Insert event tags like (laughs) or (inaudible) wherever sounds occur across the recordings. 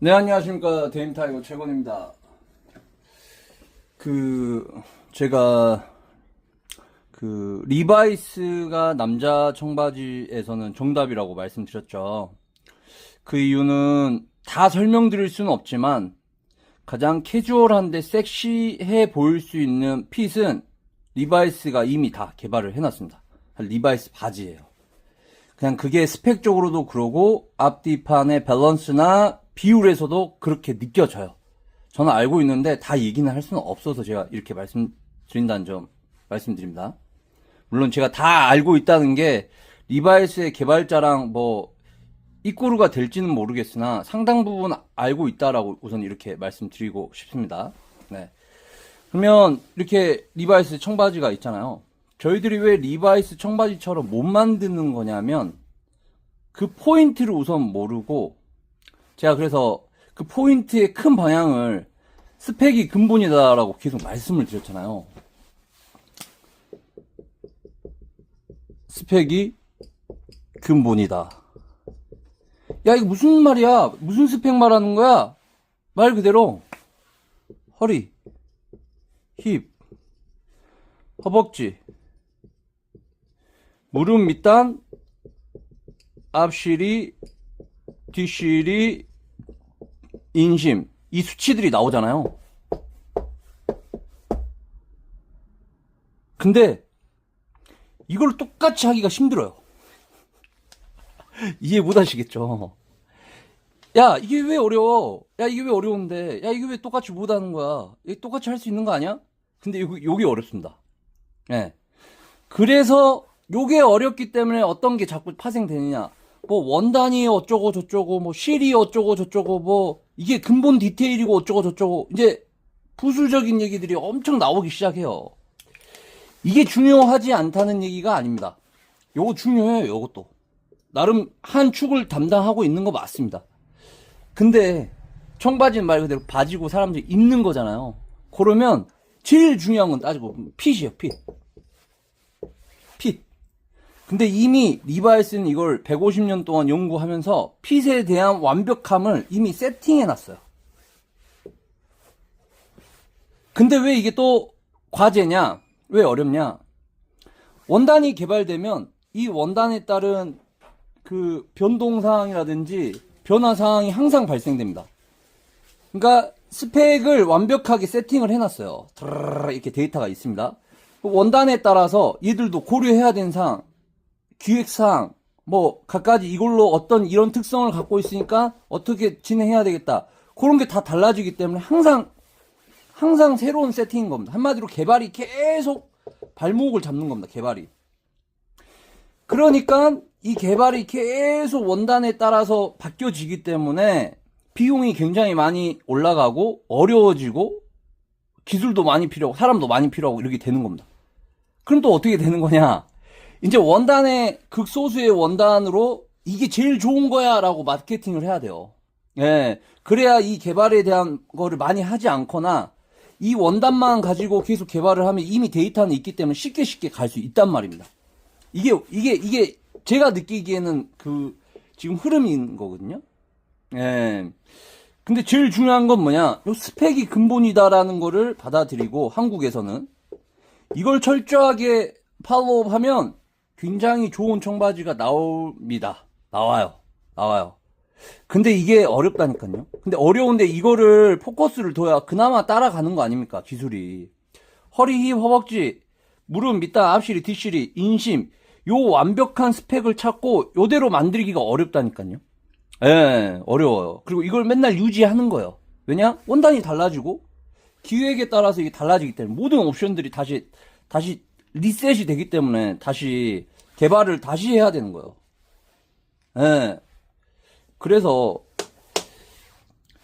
네, 안녕하십니까. 데임타이거 최건입니다. 그, 제가, 그, 리바이스가 남자 청바지에서는 정답이라고 말씀드렸죠. 그 이유는 다 설명드릴 수는 없지만, 가장 캐주얼한데 섹시해 보일 수 있는 핏은 리바이스가 이미 다 개발을 해놨습니다. 리바이스 바지예요. 그냥 그게 스펙적으로도 그러고 앞뒤판의 밸런스나 비율에서도 그렇게 느껴져요. 저는 알고 있는데 다 얘기는 할 수는 없어서 제가 이렇게 말씀드린다는 점 말씀드립니다. 물론 제가 다 알고 있다는 게 리바이스의 개발자랑 뭐 이꼬르가 될지는 모르겠으나 상당 부분 알고 있다라고 우선 이렇게 말씀드리고 싶습니다. 네. 그러면 이렇게 리바이스 청바지가 있잖아요. 저희들이 왜 리바이스 청바지처럼 못 만드는 거냐면 그 포인트를 우선 모르고 제가 그래서 그 포인트의 큰 방향을 스펙이 근본이다라고 계속 말씀을 드렸잖아요. 스펙이 근본이다. 야, 이거 무슨 말이야? 무슨 스펙 말하는 거야? 말 그대로 허리, 힙, 허벅지, 무릎 밑단, 앞실이, 뒷실이, 인심. 이 수치들이 나오잖아요. 근데 이걸 똑같이 하기가 힘들어요. (laughs) 이해 못 하시겠죠? 야, 이게 왜 어려워? 야, 이게 왜 어려운데? 야, 이게 왜 똑같이 못 하는 거야? 이게 똑같이 할 수 있는 거 아니야? 근데 요, 요게 어렵습니다. 예. 그래서 요게 어렵기 때문에 어떤 게 자꾸 파생되느냐. 뭐 원단이 어쩌고 저쩌고 뭐 실이 어쩌고 저쩌고 뭐 이게 근본 디테일이고 어쩌고 저쩌고 이제 부수적인 얘기들이 엄청 나오기 시작해요. 이게 중요하지 않다는 얘기가 아닙니다. 요거 중요해요, 요것도. 나름 한 축을 담당하고 있는 거 맞습니다. 근데 청바지는 말 그대로 바지고 사람들이 입는 거잖아요. 그러면 제일 중요한 건 따지고 핏이에요, 핏. 핏. 근데 이미 리바이스는 이걸 150년 동안 연구하면서 핏에 대한 완벽함을 이미 세팅해 놨어요. 근데 왜 이게 또 과제냐? 왜 어렵냐? 원단이 개발되면 이 원단에 따른 그 변동 사항이라든지 변화 사항이 항상 발생됩니다. 그러니까 스펙을 완벽하게 세팅을 해놨어요. 이렇게 데이터가 있습니다. 원단에 따라서 얘들도 고려해야 되는 사항, 기획사항, 뭐 갖가지 이걸로 어떤 이런 특성을 갖고 있으니까 어떻게 진행해야 되겠다. 그런 게 다 달라지기 때문에 항상 항상 새로운 세팅인 겁니다. 한마디로 개발이 계속 발목을 잡는 겁니다. 개발이. 그러니까 이 개발이 계속 원단에 따라서 바뀌어지기 때문에 비용이 굉장히 많이 올라가고 어려워지고 기술도 많이 필요하고 사람도 많이 필요하고 이렇게 되는 겁니다. 그럼 또 어떻게 되는 거냐? 이제 원단의 극소수의 원단으로 이게 제일 좋은 거야 라고 마케팅을 해야 돼요. 예. 그래야 이 개발에 대한 거를 많이 하지 않거나 이 원단만 가지고 계속 개발을 하면 이미 데이터는 있기 때문에 쉽게 쉽게 갈 수 있단 말입니다. 이게, 이게, 이게 제가 느끼기에는 그 지금 흐름인 거거든요. 예. 근데 제일 중요한 건 뭐냐? 요 스펙이 근본이다라는 거를 받아들이고 한국에서는 이걸 철저하게 팔로우 하면 굉장히 좋은 청바지가 나옵니다. 나와요. 나와요. 근데 이게 어렵다니까요. 근데 어려운데 이거를 포커스를 둬야 그나마 따라가는 거 아닙니까? 기술이. 허리, 힙, 허벅지, 무릎, 밑단, 앞실이, 뒷실이, 인심. 요 완벽한 스펙을 찾고 요대로 만들기가 어렵다니까요. 예, 어려워요. 그리고 이걸 맨날 유지하는 거예요. 왜냐? 원단이 달라지고 기획에 따라서 이게 달라지기 때문에 모든 옵션들이 다시 다시 리셋이 되기 때문에 다시 개발을 다시 해야 되는 거예요. 예. 그래서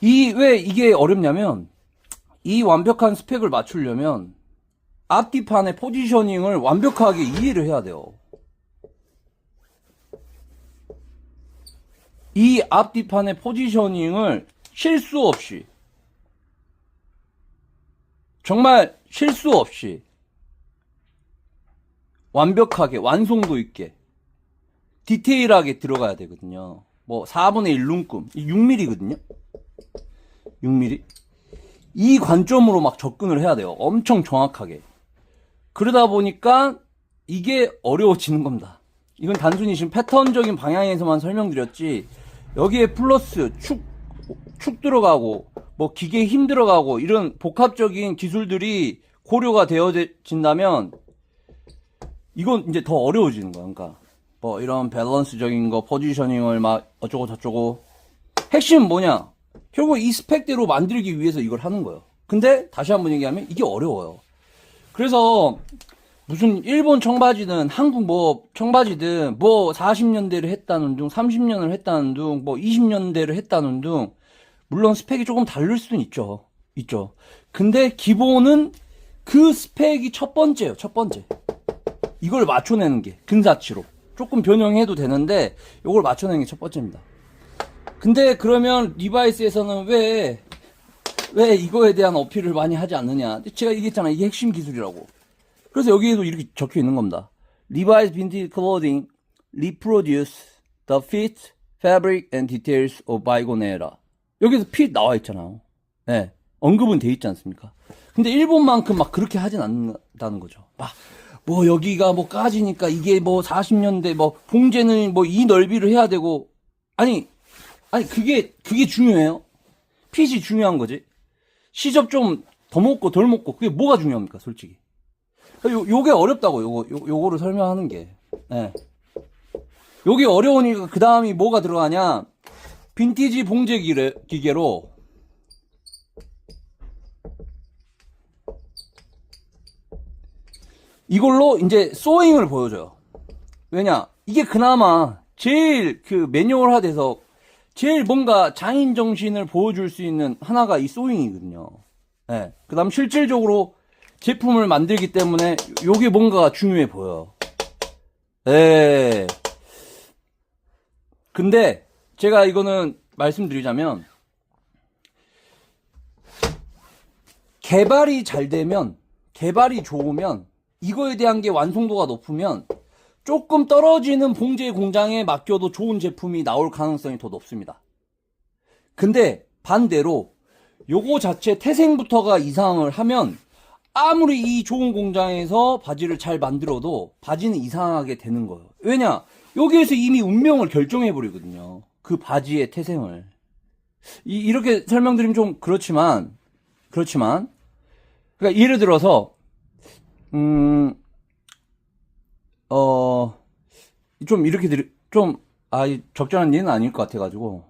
이 왜 이게 어렵냐면 이 완벽한 스펙을 맞추려면 앞뒤판의 포지셔닝을 완벽하게 이해를 해야 돼요. 이 앞뒤판의 포지셔닝을 실수 없이 정말 실수 없이 완벽하게 완성도 있게 디테일하게 들어가야 되거든요. 뭐 4분의 1 룸꿈 6mm거든요. 6mm. 이 관점으로 막 접근을 해야 돼요. 엄청 정확하게. 그러다 보니까 이게 어려워지는 겁니다. 이건 단순히 지금 패턴적인 방향에서만 설명드렸지, 여기에 플러스 축, 축 들어가고, 뭐 기계 힘 들어가고, 이런 복합적인 기술들이 고려가 되어진다면, 이건 이제 더 어려워지는 거야. 그러니까, 뭐 이런 밸런스적인 거, 포지셔닝을 막 어쩌고 저쩌고. 핵심은 뭐냐? 결국 이 스펙대로 만들기 위해서 이걸 하는 거예요. 근데 다시 한번 얘기하면 이게 어려워요. 그래서 무슨 일본 청바지든 한국 뭐 청바지든 뭐 40년대를 했다는 둥, 30년을 했다는 둥, 뭐 20년대를 했다는 둥 물론 스펙이 조금 다를 수는 있죠. 있죠. 근데 기본은 그 스펙이 첫 번째예요. 첫 번째. 이걸 맞춰내는 게 근사치로 조금 변형해도 되는데 이걸 맞춰내는 게 첫 번째입니다. 근데 그러면 리바이스에서는 왜, 왜 이거에 대한 어필을 많이 하지 않느냐. 제가 얘기했잖아. 이게 핵심 기술이라고. 그래서 여기에도 이렇게 적혀 있는 겁니다. Levi's vintage clothing reproduce the fit, fabric and details of bygone era. 여기서 fit 나와 있잖아요. 네. 언급은 돼 있지 않습니까? 근데 일본만큼 막 그렇게 하진 않는다는 거죠. 막, 뭐 여기가 뭐 까지니까 이게 뭐 40년대 뭐 봉제는 뭐 이 넓이를 해야 되고 아니 아니 그게 그게 중요해요? 핏이 중요한 거지. 시접 좀 더 먹고 덜 먹고 그게 뭐가 중요합니까, 솔직히. 요 요게 어렵다고 요거 요, 요거를 설명하는 게. 예. 요게 어려우니까 그 다음이 뭐가 들어가냐? 빈티지 봉제 기계, 기계로 이걸로 이제 소잉을 보여줘요. 왜냐? 이게 그나마 제일 그 매뉴얼화돼서 제일 뭔가 장인 정신을 보여줄 수 있는 하나가 이 소잉이거든요. 예. 그 다음 실질적으로 제품을 만들기 때문에 요게 뭔가가 중요해 보여요. 예. 근데 제가 이거는 말씀드리자면 개발이 잘 되면 개발이 좋으면 이거에 대한 게 완성도가 높으면 조금 떨어지는 봉제 공장에 맡겨도 좋은 제품이 나올 가능성이 더 높습니다. 근데 반대로 요거 자체 태생부터가 이상을 하면 아무리 이 좋은 공장에서 바지를 잘 만들어도 바지는 이상하게 되는 거예요. 왜냐? 여기에서 이미 운명을 결정해 버리거든요. 그 바지의 태생을. 이, 이렇게 설명드리면 좀 그렇지만, 그렇지만, 그러니까 예를 들어서, 음, 어, 좀 이렇게 드리, 좀, 아, 이 적절한 예는 아닐 것 같아가지고.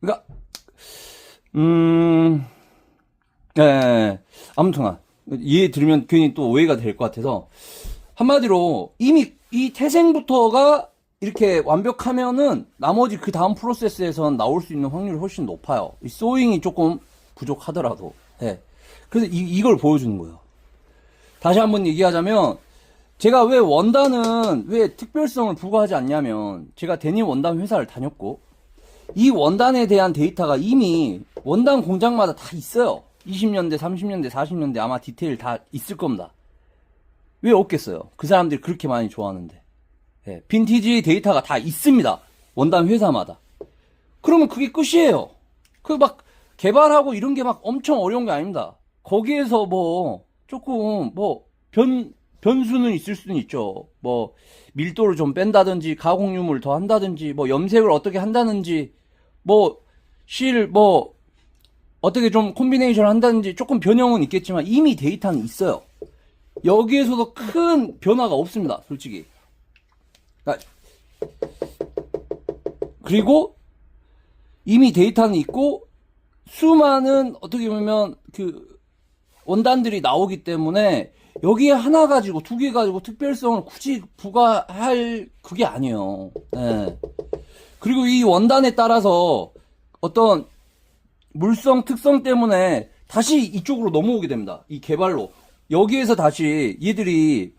그러니까, 음, 예, 예. 아무튼간, 이해 들으면 괜히 또 오해가 될 것 같아서, 한마디로, 이미 이 태생부터가 이렇게 완벽하면은, 나머지 그 다음 프로세스에선 나올 수 있는 확률이 훨씬 높아요. 이 소잉이 조금 부족하더라도. 예. 그래서 이, 이걸 보여주는 거예요. 다시 한번 얘기하자면, 제가 왜 원단은 왜 특별성을 부과하지 않냐면 제가 데님 원단 회사를 다녔고 이 원단에 대한 데이터가 이미 원단 공장마다 다 있어요. 20년대, 30년대, 40년대 아마 디테일 다 있을 겁니다. 왜 없겠어요? 그 사람들이 그렇게 많이 좋아하는데. 예, 빈티지 데이터가 다 있습니다. 원단 회사마다. 그러면 그게 끝이에요. 그 막 개발하고 이런 게 막 엄청 어려운 게 아닙니다. 거기에서 뭐 조금 뭐 변, 변수는 있을 수는 있죠. 뭐 밀도를 좀 뺀다든지 가공유물 더 한다든지 뭐 염색을 어떻게 한다든지 뭐실뭐 어떻게 좀 콤비네이션 한다든지 조금 변형은 있겠지만 이미 데이터는 있어요. 여기에서도 큰 변화가 없습니다. 솔직히. 그러니까 그리고 이미 데이터는 있고 수많은 어떻게 보면 그 원단들이 나오기 때문에 여기에 하나 가지고 두 개 가지고 특별성을 굳이 부과할 그게 아니에요. 예. 그리고 이 원단에 따라서 어떤 물성 특성 때문에 다시 이쪽으로 넘어오게 됩니다. 이 개발로. 여기에서 다시 얘들이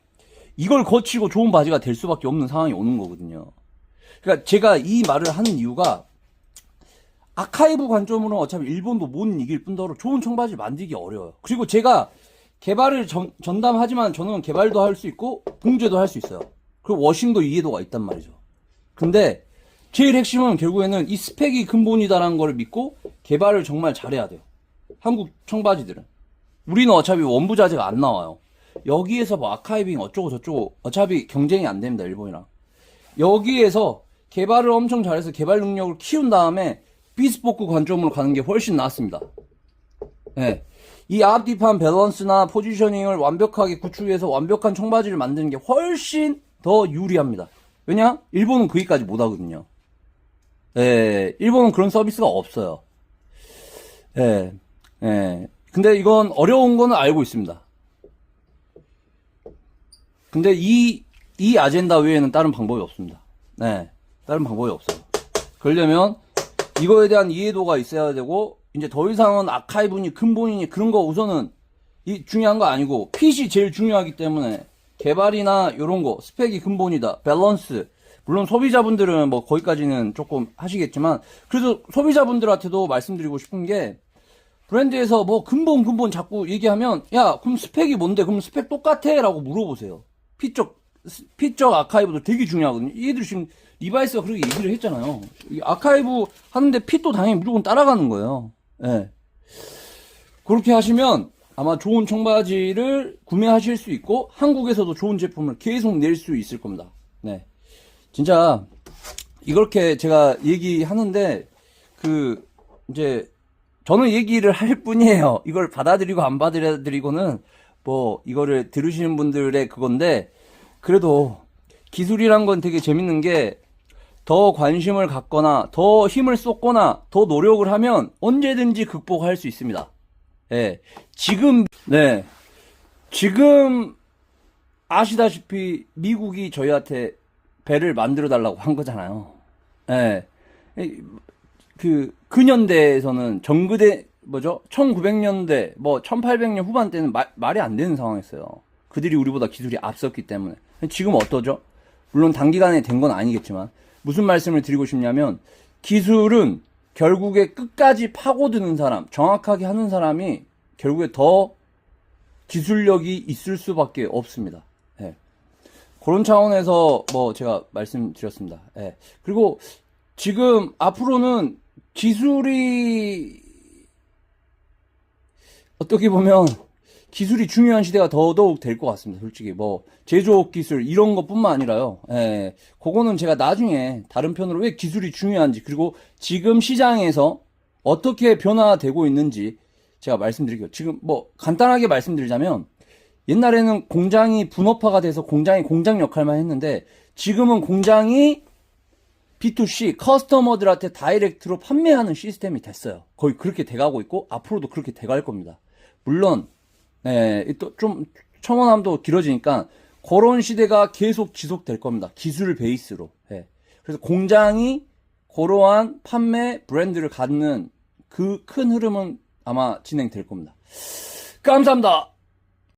이걸 거치고 좋은 바지가 될 수밖에 없는 상황이 오는 거거든요. 그러니까 제가 이 말을 하는 이유가 아카이브 관점으로 어차피 일본도 못 이길 뿐더러 좋은 청바지 만들기 어려워요. 그리고 제가 개발을 전, 전담하지만 저는 개발도 할 수 있고 봉제도 할 수 있어요. 그리고 워싱도 이해도가 있단 말이죠. 근데 제일 핵심은 결국에는 이 스펙이 근본이다라는 걸 믿고 개발을 정말 잘해야 돼요. 한국 청바지들은. 우리는 어차피 원부 자재가 안 나와요. 여기에서 뭐 아카이빙 어쩌고 저쩌고 어차피 경쟁이 안 됩니다, 일본이랑. 여기에서 개발을 엄청 잘해서 개발 능력을 키운 다음에 비스포크 관점으로 가는 게 훨씬 낫습니다. 예. 이 앞뒤판 밸런스나 포지셔닝을 완벽하게 구축해서 완벽한 청바지를 만드는 게 훨씬 더 유리합니다. 왜냐? 일본은 거기까지 못 하거든요. 예, 일본은 그런 서비스가 없어요. 예, 예. 근데 이건 어려운 거는 알고 있습니다. 근데 이, 이 아젠다 외에는 다른 방법이 없습니다. 네. 다른 방법이 없어요. 그러려면 이거에 대한 이해도가 있어야 되고, 이제 더 이상은 아카이브니 근본이니 그런 거 우선은 이 중요한 거 아니고, 핏이 제일 중요하기 때문에 개발이나 이런 거, 스펙이 근본이다. 밸런스. 물론 소비자분들은 뭐 거기까지는 조금 하시겠지만, 그래도 소비자분들한테도 말씀드리고 싶은 게, 브랜드에서 뭐 근본 근본 자꾸 얘기하면 야 그럼 스펙이 뭔데 그럼 스펙 똑같아 라고 물어보세요 스- 피적 아카이브도 되게 중요하거든요 얘들 지금 리바이스가 그렇게 얘기를 했잖아요. 이 아카이브 하는데 핏도 당연히 무조건 따라가는 거예요. 예. 그렇게 하시면 아마 좋은 청바지를 구매하실 수 있고 한국에서도 좋은 제품을 계속 낼 수 있을 겁니다. 네. 진짜 이렇게 제가 얘기하는데 그 이제 저는 얘기를 할 뿐이에요. 이걸 받아들이고 안 받아들이고는 뭐 이거를 들으시는 분들의 그건데 그래도 기술이란 건 되게 재밌는 게 더 관심을 갖거나 더 힘을 쏟거나 더 노력을 하면 언제든지 극복할 수 있습니다. 예. 지금 네. 지금 아시다시피 미국이 저희한테 배를 만들어 달라고 한 거잖아요. 예. 그 근현대에서는 정그대 뭐죠? 1900년대 뭐 1800년 후반 때는 마- 말이 안 되는 상황이었어요. 그들이 우리보다 기술이 앞섰기 때문에. 지금 어떠죠? 물론 단기간에 된 건 아니겠지만 무슨 말씀을 드리고 싶냐면 기술은 결국에 끝까지 파고드는 사람, 정확하게 하는 사람이 결국에 더 기술력이 있을 수밖에 없습니다. 예. 그런 차원에서 뭐 제가 말씀드렸습니다. 예. 그리고 지금 앞으로는 기술이 어떻게 보면 기술이 중요한 시대가 더더욱 될 것 같습니다. 솔직히 뭐 제조업 기술 이런 것뿐만 아니라요. 예, 그거는 제가 나중에 다른 편으로 왜 기술이 중요한지 그리고 지금 시장에서 어떻게 변화되고 있는지 제가 말씀드릴게요. 지금 뭐 간단하게 말씀드리자면 옛날에는 공장이 분업화가 돼서 공장이 공장 역할만 했는데 지금은 공장이 B2C 커스터머들한테 다이렉트로 판매하는 시스템이 됐어요. 거의 그렇게 돼가고 있고 앞으로도 그렇게 돼갈 겁니다. 물론 네, 또 좀 청원함도 길어지니까 그런 시대가 계속 지속될 겁니다. 기술 베이스로. 예. 그래서 공장이 그러한 판매 브랜드를 갖는 그 큰 흐름은 아마 진행될 겁니다. 감사합니다.